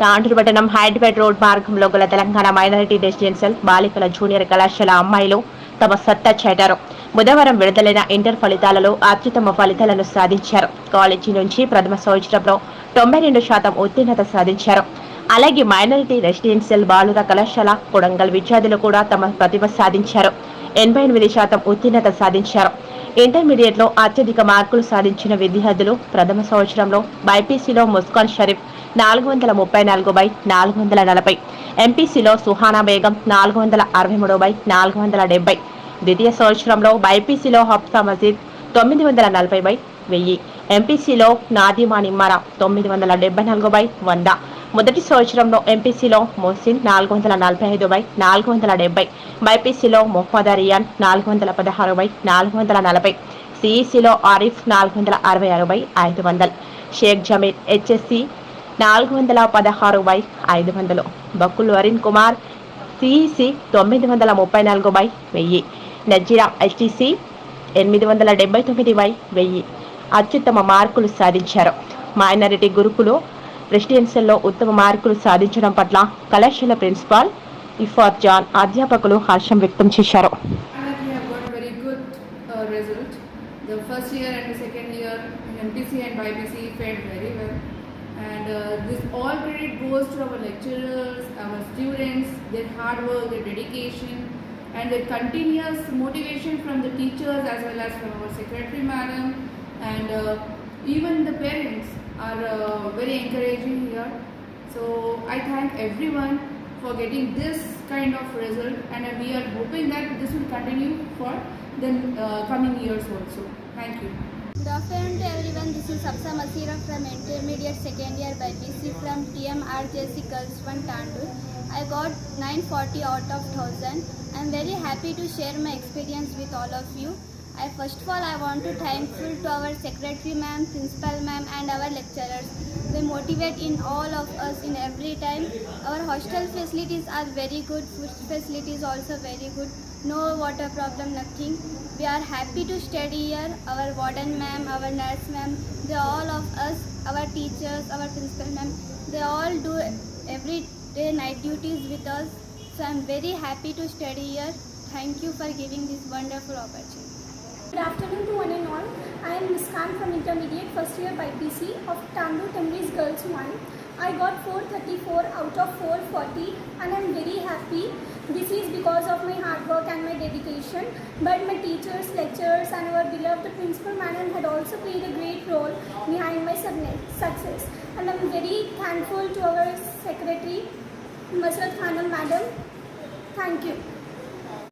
తాండూరు పట్టణం హైదరాబాద్ రోడ్ మార్గంలో గల తెలంగాణ మైనారిటీ రెసిడెన్షియల్ బాలికల జూనియర్ కళాశాల అమ్మాయిలు తమ సత్తా చాటారు. బుధవారం విడుదలైన ఇంటర్ ఫలితాలలో అత్యుత్తమ ఫలితాలను సాధించారు. కాలేజీ నుంచి ప్రథమ సంవత్సరంలో తొంభై రెండు శాతం ఉత్తీర్ణత సాధించారు. అలాగే మైనారిటీ రెసిడెన్షియల్ బాలుర కళాశాల కొడంగల్ విద్యార్థులు కూడా తమ ప్రతిభ సాధించారు. ఎనభై ఎనిమిది శాతం ఉత్తీర్ణత సాధించారు. ఇంటర్మీడియట్లో అత్యధిక మార్కులు సాధించిన విద్యార్థులు ప్రథమ సంవత్సరంలో బైపీసీలో ముస్కాన్ షరీఫ్ నాలుగు వందల ముప్పై నాలుగు బై నాలుగు వందల నలభై. ఎంపీసీలో సుహానా బేగం నాలుగు వందల అరవై మూడు బై నాలుగు వందల డెబ్బై. ద్వితీయ సంవత్సరంలో బైపీసీలో హబ్సా మజీద్ తొమ్మిది వందల నలభై బై వెయ్యి. ఎంపీసీలో నాదిమా నిమ్మారా తొమ్మిది వందల డెబ్బై నాలుగు బై వంద. మొదటి సంవత్సరంలో ఎంపీసీలో మొహసిన్ నాలుగు వందల నలభై ఐదు బై నాలుగు వందల డెబ్బై. బైపీసీలో మొహమ్మద్ అరియాన్ నాలుగు వందల పదహారు బై నాలుగు వందల నలభై. సిఈసిలో ఆరిఫ్ నాలుగు వందల అరవై ఆరు బై ఐదు వందలు. షేక్ జమీర్ హెచ్ఎస్సి నాలుగు వందల పదహారు బై ఐదు వందలు. బక్కులు అరుణ్ కుమార్ సిఈసి తొమ్మిది వందల ముప్పై నాలుగు బై వెయ్యి. నజీరా ఎస్టీసీ ఎనిమిది వందల డెబ్బై తొమ్మిది బై వెయ్యి. అత్యుత్తమ మార్కులు సాధించారు. మైనారిటీ గురుకులు రెసిడెన్షియల్లో ఉత్తమ మార్కులు సాధించడం పట్ల కళాశాల ప్రిన్సిపాల్ ఇఫార్ జాన్ అధ్యాపకులు హర్షం వ్యక్తం చేశారు. Uh, the first year and the second year in MPC and YPC fared very well. And uh, this all credit goes to our lecturers, our students, their hard work, their dedication, and their continuous motivation from the teachers as well as from our secretary madam. And uh, even the parents are uh, very encouraging here. So I thank everyone for getting this kind of result and we are hoping that this will continue for the uh, coming years also. Thank you. Good afternoon to everyone. This is Sapsa Masira from Intermediate Second Year by BC from TMRJC Girls 1 Tandur. I got 940 out of 1000. I am very happy to share my experience with all of you. I first of all I want to thankful to our secretary ma'am, principal ma'am and our lecturers. They motivate in all of us in every time. Our hostel facilities are very good. Food facilities also very good. No water problem, nothing. We are happy to study here. Our warden ma'am, our nurse ma'am, they all of us, our teachers, our principal ma'am, they all do every day night duties with us. So I'm very happy to study here. Thank you for giving this wonderful opportunity. Good afternoon to one and all. I am Miss Khan from Intermediate First Year by PC of Tandu Tamriz Girls 1. I got 434 out of 440 and I am very happy. This is because of my hard work and my dedication. But my teachers, lecturers and our beloved principal madam had also played a great role behind my success. And I am very thankful to our secretary, Masrat Khanam madam. Thank you.